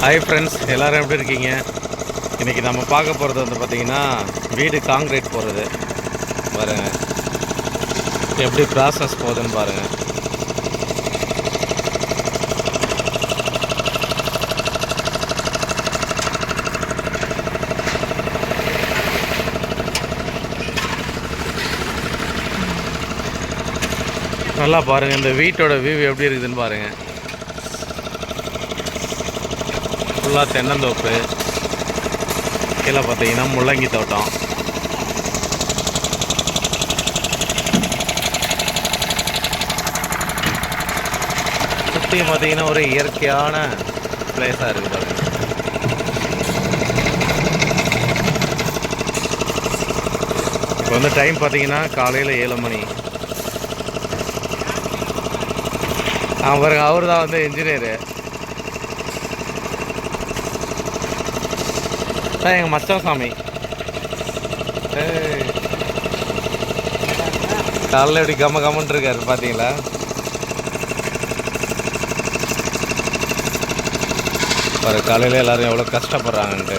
Hi friends எல்லோரும் எப்படி இருக்கீங்க? இன்றைக்கி நம்ம பார்க்க போகிறது வந்து பார்த்திங்கன்னா வீடு காங்கிரீட் போடுறது பாருங்கள் எப்படி ப்ராசஸ் போகுதுன்னு பாருங்கள் நல்லா பாருங்கள் இந்த வீட்டோட வியூ எப்படி இருக்குதுன்னு பாருங்கள் ஃபுல்லாக தென்னந்தோப்பு. கீழே பார்த்தீங்கன்னா முள்ளங்கி தோட்டம். சுற்றியும் பார்த்தீங்கன்னா ஒரு இயற்கையான பிளேஸாக இருக்குது பாருங்க. இப்போ வந்து டைம் பார்த்தீங்கன்னா காலையில் ஏழு மணி. அவருங்க அவர் தான் வந்து இன்ஜினியரு அதான் எங்கள் மச்சான் சாமி. காலைல எப்படி கம கமன்னு இருக்காரு பார்த்தீங்களா பாரு காலையில் எல்லாரும் எவ்வளோ கஷ்டப்படுறாங்கன்ட்டு